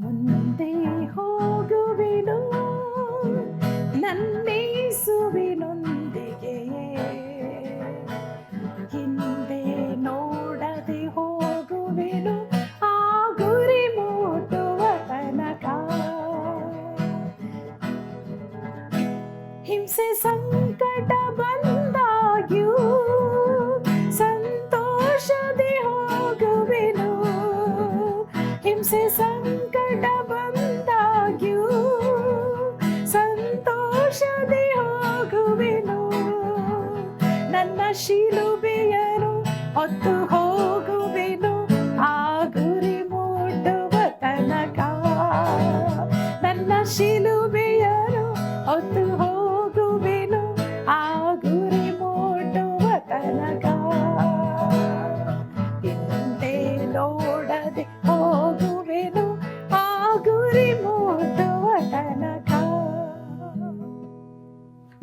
ಮುಂದೆ ಹೋಗುವೆನು ನನ್ನೇಸುವಿನೊಂದಿಗೆ ಹಿಂದೆ ನೋಡದೆ ಹೋಗುವೆನು ಆ ಗುರಿ ಮುಟ್ಟುವ ತನಕ. ಹಿಂಸೆ ಸಂಕಟ ಬಂದಾಗ್ಯೂ 都。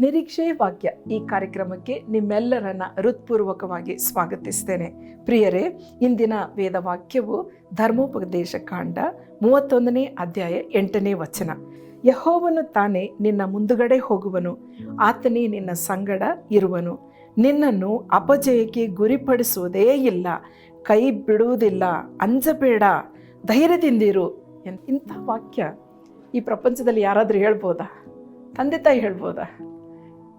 ನಿರೀಕ್ಷೆ ವಾಕ್ಯ ಈ ಕಾರ್ಯಕ್ರಮಕ್ಕೆ ನಿಮ್ಮೆಲ್ಲರನ್ನ ಹೃತ್ಪೂರ್ವಕವಾಗಿ ಸ್ವಾಗತಿಸ್ತೇನೆ. ಪ್ರಿಯರೇ, ಇಂದಿನ ವೇದ ವಾಕ್ಯವು ಧರ್ಮೋಪದೇಶ ಕಾಂಡ ಮೂವತ್ತೊಂದನೇ ಅಧ್ಯಾಯ ಎಂಟನೇ ವಚನ. ಯಹೋವನು ತಾನೇ ನಿನ್ನ ಮುಂದುಗಡೆ ಹೋಗುವನು, ಆತನೇ ನಿನ್ನ ಸಂಗಡ ಇರುವನು. ನಿನ್ನನ್ನು ಅಪಜಯಕ್ಕೆ ಗುರಿಪಡಿಸುವುದೇ ಇಲ್ಲ, ಕೈ ಬಿಡುವುದಿಲ್ಲ, ಅಂಜಬೇಡ, ಧೈರ್ಯದಿಂದಿರು ಇಂಥ ವಾಕ್ಯ ಈ ಪ್ರಪಂಚದಲ್ಲಿ ಯಾರಾದರೂ ಹೇಳ್ಬೋದಾ? ತಂದೆ ತಾಯಿ ಹೇಳ್ಬೋದಾ?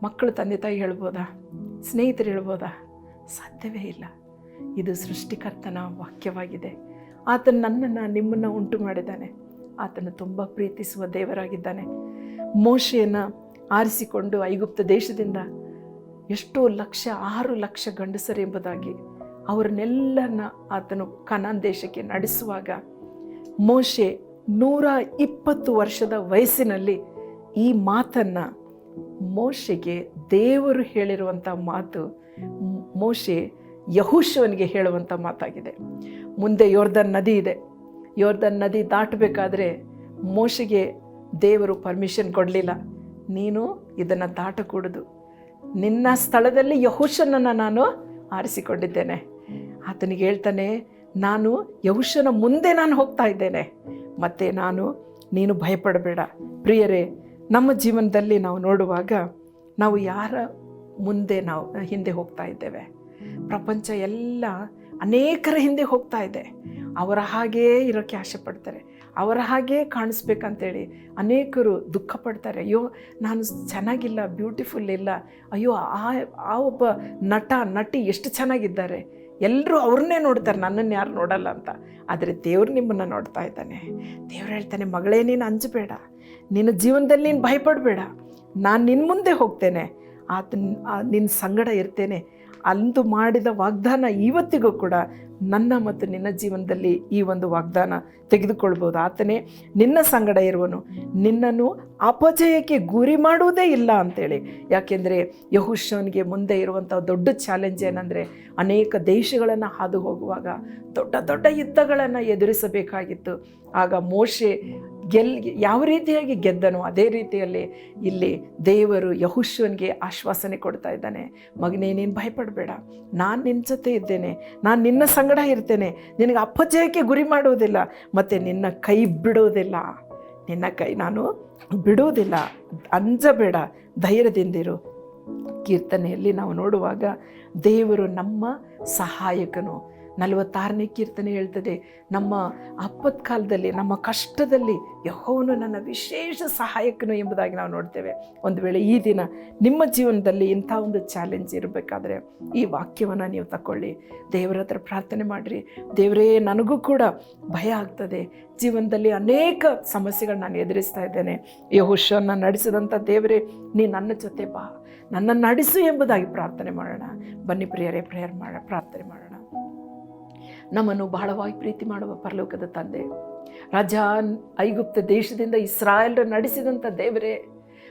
ಮಕ್ಕಳು ತಂದೆ ತಾಯಿ ಹೇಳ್ಬೋದಾ? ಸ್ನೇಹಿತರು ಹೇಳ್ಬೋದಾ? ಸಾಧ್ಯವೇ ಇಲ್ಲ. ಇದು ಸೃಷ್ಟಿಕರ್ತನ ವಾಕ್ಯವಾಗಿದೆ. ಆತನು ನನ್ನನ್ನು, ನಿಮ್ಮನ್ನು ಉಂಟು ಮಾಡಿದ್ದಾನೆ. ಆತನು ತುಂಬ ಪ್ರೀತಿಸುವ ದೇವರಾಗಿದ್ದಾನೆ. ಮೋಶೆಯನ್ನು ಆರಿಸಿಕೊಂಡು ಐಗುಪ್ತ ದೇಶದಿಂದ ಎಷ್ಟೋ ಲಕ್ಷ, ಆರು ಲಕ್ಷ ಗಂಡಸರು ಎಂಬುದಾಗಿ ಅವರನ್ನೆಲ್ಲರನ್ನ ಆತನು ಕನಾನ್ ದೇಶಕ್ಕೆ ನಡೆಸುವಾಗ ಮೋಶೆ ನೂರ ಇಪ್ಪತ್ತು ವರ್ಷದ ವಯಸ್ಸಿನಲ್ಲಿ ಈ ಮಾತನ್ನು ಮೋಶೆಗೆ ದೇವರು ಹೇಳಿರುವಂಥ ಮಾತು, ಮೋಶೆ ಯಹುಶವನಿಗೆ ಹೇಳುವಂಥ ಮಾತಾಗಿದೆ. ಮುಂದೆ ಯೋರ್ಧನ್ ನದಿ ಇದೆ. ಯೋರ್ಧನ್ ನದಿ ದಾಟಬೇಕಾದ್ರೆ ಮೋಶೆಗೆ ದೇವರು ಪರ್ಮಿಷನ್ ಕೊಡಲಿಲ್ಲ. ನೀನು ಇದನ್ನು ದಾಟಕೂಡದು. ನಿನ್ನ ಸ್ಥಳದಲ್ಲಿ ಯಹುಶನನ್ನು ನಾನು ಆರಿಸಿಕೊಂಡಿದ್ದೇನೆ. ಆತನಿಗೆ ಹೇಳ್ತಾನೆ, ನಾನು ಯಹುಶನ ಮುಂದೆ ನಾನು ಹೋಗ್ತಾ ಇದ್ದೇನೆ. ಮತ್ತು ನಾನು, ನೀನು ಭಯಪಡಬೇಡ. ಪ್ರಿಯರೇ ನಮ್ಮ ಜೀವನದಲ್ಲಿ ನಾವು ನೋಡುವಾಗ ನಾವು ಯಾರ ಮುಂದೆ ನಾವು ಹಿಂದೆ ಹೋಗ್ತಾ ಇದ್ದೇವೆ? ಪ್ರಪಂಚ ಎಲ್ಲ ಅನೇಕರ ಹಿಂದೆ ಹೋಗ್ತಾ ಇದೆ. ಅವರ ಹಾಗೇ ಇರೋಕ್ಕೆ ಆಸೆ ಪಡ್ತಾರೆ. ಅವರ ಹಾಗೇ ಕಾಣಿಸ್ಬೇಕಂತೇಳಿ ಅನೇಕರು ದುಃಖ ಪಡ್ತಾರೆ. ಅಯ್ಯೋ, ನಾನು ಚೆನ್ನಾಗಿಲ್ಲ ಬ್ಯೂಟಿಫುಲ್ ಇಲ್ಲ. ಅಯ್ಯೋ, ಆ ಆ ಒಬ್ಬ ನಟ, ನಟಿ ಎಷ್ಟು ಚೆನ್ನಾಗಿದ್ದಾರೆ. ಎಲ್ಲರೂ ಅವ್ರನ್ನೇ ನೋಡ್ತಾರೆ, ನನ್ನನ್ನು ಯಾರು ನೋಡಲ್ಲ ಅಂತ. ಆದರೆ ದೇವ್ರು ನಿಮ್ಮನ್ನು ನೋಡ್ತಾ ಇದ್ದಾನೆ. ದೇವ್ರು ಹೇಳ್ತಾನೆ, ಮಗಳೇ, ನೀನು ಅಂಜಬೇಡ. ನಿನ್ನ ಜೀವನದಲ್ಲಿ ನೀನು ಭಯಪಡಬೇಡ. ನಾನು ನಿನ್ನ ಮುಂದೆ ಹೋಗ್ತೇನೆ. ಆತ ನಿನ್ನ ಸಂಗಡ ಇರ್ತೇನೆ. ಅಂದು ಮಾಡಿದ ವಾಗ್ದಾನ ಇವತ್ತಿಗೂ ಕೂಡ ನನ್ನ ಮತ್ತು ನಿನ್ನ ಜೀವನದಲ್ಲಿ ಈ ಒಂದು ವಾಗ್ದಾನ ತೆಗೆದುಕೊಳ್ಬೋದು. ಆತನೇ ನಿನ್ನ ಸಂಗಡ ಇರುವನು. ನಿನ್ನನ್ನು ಅಪಜಯಕ್ಕೆ ಗುರಿ ಮಾಡುವುದೇ ಇಲ್ಲ ಅಂತೇಳಿ. ಯಾಕೆಂದರೆ ಯಹುಶವನಿಗೆ ಮುಂದೆ ಇರುವಂಥ ದೊಡ್ಡ ಚಾಲೆಂಜ್ ಏನಂದರೆ ಅನೇಕ ದೇಶಗಳನ್ನು ಹಾದು ಹೋಗುವಾಗ ದೊಡ್ಡ ದೊಡ್ಡ ಯುದ್ಧಗಳನ್ನು ಎದುರಿಸಬೇಕಾಗಿತ್ತು. ಆಗ ಮೋಶೆ ಗೆಲ್ ಯಾವ ರೀತಿಯಾಗಿ ಗೆದ್ದನೋ ಅದೇ ರೀತಿಯಲ್ಲಿ ಇಲ್ಲಿ ದೇವರು ಯಹುಶ್ವನಿಗೆ ಆಶ್ವಾಸನೆ ಕೊಡ್ತಾ ಇದ್ದಾನೆ. ಮಗನೇ, ನೀನು ಭಯಪಡಬೇಡ. ನಾನು ನಿನ್ನ ಜೊತೆ ಇದ್ದೇನೆ. ನಾನು ನಿನ್ನ ಸಂಗಡ ಇರ್ತೇನೆ. ನಿನಗೆ ಅಪಜಯಕ್ಕೆ ಗುರಿ ಮಾಡುವುದಿಲ್ಲ. ಮತ್ತು ನಿನ್ನ ಕೈ ಬಿಡೋದಿಲ್ಲ. ನಿನ್ನ ಕೈ ನಾನು ಬಿಡೋದಿಲ್ಲ. ಅಂಜಬೇಡ. ಧೈರ್ಯದಿಂದಿರು. ಕೀರ್ತನೆಯಲ್ಲಿ ನಾವು ನೋಡುವಾಗ ದೇವರು ನಮ್ಮ ಸಹಾಯಕನು. ನಲವತ್ತಾರನೇ ಕೀರ್ತನೆ ಹೇಳ್ತದೆ, ನಮ್ಮ ಅಪ್ಪದ ಕಾಲದಲ್ಲಿ ನಮ್ಮ ಕಷ್ಟದಲ್ಲಿ ಯಹೋವನು ನನ್ನ ವಿಶೇಷ ಸಹಾಯಕನು ಎಂಬುದಾಗಿ ನಾವು ನೋಡ್ತೇವೆ. ಒಂದು ವೇಳೆ ಈ ದಿನ ನಿಮ್ಮ ಜೀವನದಲ್ಲಿ ಇಂಥ ಒಂದು ಚಾಲೆಂಜ್ ಇರಬೇಕಾದ್ರೆ ಈ ವಾಕ್ಯವನ್ನು ನೀವು ತಗೊಳ್ಳಿ ದೇವರ ಹತ್ರ ಪ್ರಾರ್ಥನೆ ಮಾಡಿರಿ. ದೇವರೇ, ನನಗೂ ಕೂಡ ಭಯ ಆಗ್ತದೆ. ಜೀವನದಲ್ಲಿ ಅನೇಕ ಸಮಸ್ಯೆಗಳು ನಾನು ಎದುರಿಸ್ತಾ ಇದ್ದೇನೆ. ಯಹೋಶನ ನಡೆಸಿದಂಥ ದೇವರೇ, ನೀ ನನ್ನ ಜೊತೆ ಬಾ. ನನ್ನ ನಡೆಸು ಎಂಬುದಾಗಿ ಪ್ರಾರ್ಥನೆ ಮಾಡೋಣ. ಬನ್ನಿ ಪ್ರಿಯರೇ, ಪ್ರೇಯರ್ ಮಾಡ, ಪ್ರಾರ್ಥನೆ ಮಾಡೋಣ. ನಮ್ಮನ್ನು ಬಹಳವಾಗಿ ಪ್ರೀತಿ ಮಾಡುವ ಪರಲೋಕದ ತಂದೆ. ರಾಜ, ಐಗುಪ್ತ ದೇಶದಿಂದ ಇಸ್ರಾಯೇಲ್ರ ನಡೆಸಿದಂಥ ದೇವರೇ,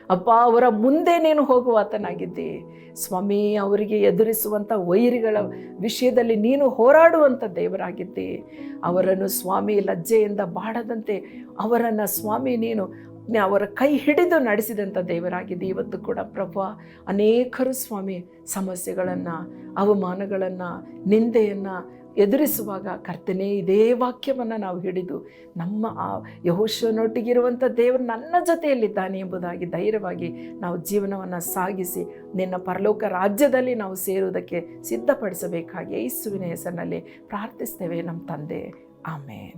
ಅಪ್ಪ, ಅವರ ಮುಂದೆ ನೀನು ಹೋಗುವಾತನಾಗಿದ್ದಿ ಸ್ವಾಮಿ, ಅವರಿಗೆ ಎದುರಿಸುವಂಥ ವೈರಿಗಳ ವಿಷಯದಲ್ಲಿ ನೀನು ಹೋರಾಡುವಂಥ ದೇವರಾಗಿದ್ದಿ. ಅವರನ್ನು ಸ್ವಾಮಿ ಲಜ್ಜೆಯಿಂದ ಬಾಡದಂತೆ ಅವರನ್ನು ಸ್ವಾಮಿ ನೀನು ಅವರ ಕೈ ಹಿಡಿದು ನಡೆಸಿದಂಥ ದೇವರಾಗಿದೆ ಇವತ್ತು ಕೂಡ ಪ್ರಭು, ಅನೇಕರು ಸ್ವಾಮಿ ಸಮಸ್ಯೆಗಳನ್ನು, ಅವಮಾನಗಳನ್ನು, ನಿಂದೆಯನ್ನು ಎದುರಿಸುವಾಗ ಕರ್ತನೇ, ಇದೇ ವಾಕ್ಯವನ್ನು ನಾವು ಹಿಡಿದು ನಮ್ಮ ಆ ಯಹೋಶನೊಟ್ಟಿಗಿರುವಂಥ ದೇವರು ನನ್ನ ಜೊತೆಯಲ್ಲಿದ್ದಾನೆ ಎಂಬುದಾಗಿ ಧೈರ್ಯವಾಗಿ ನಾವು ಜೀವನವನ್ನು ಸಾಗಿಸಿ ನಿನ್ನ ಪರಲೋಕ ರಾಜ್ಯದಲ್ಲಿ ನಾವು ಸೇರುವುದಕ್ಕೆ ಸಿದ್ಧಪಡಿಸಬೇಕಾಗಿ ಯೇಸುವಿನ ಹೆಸರಿನಲ್ಲಿ ಪ್ರಾರ್ಥಿಸ್ತೇವೆ ನಮ್ಮ ತಂದೆ. ಆಮೇಲೆ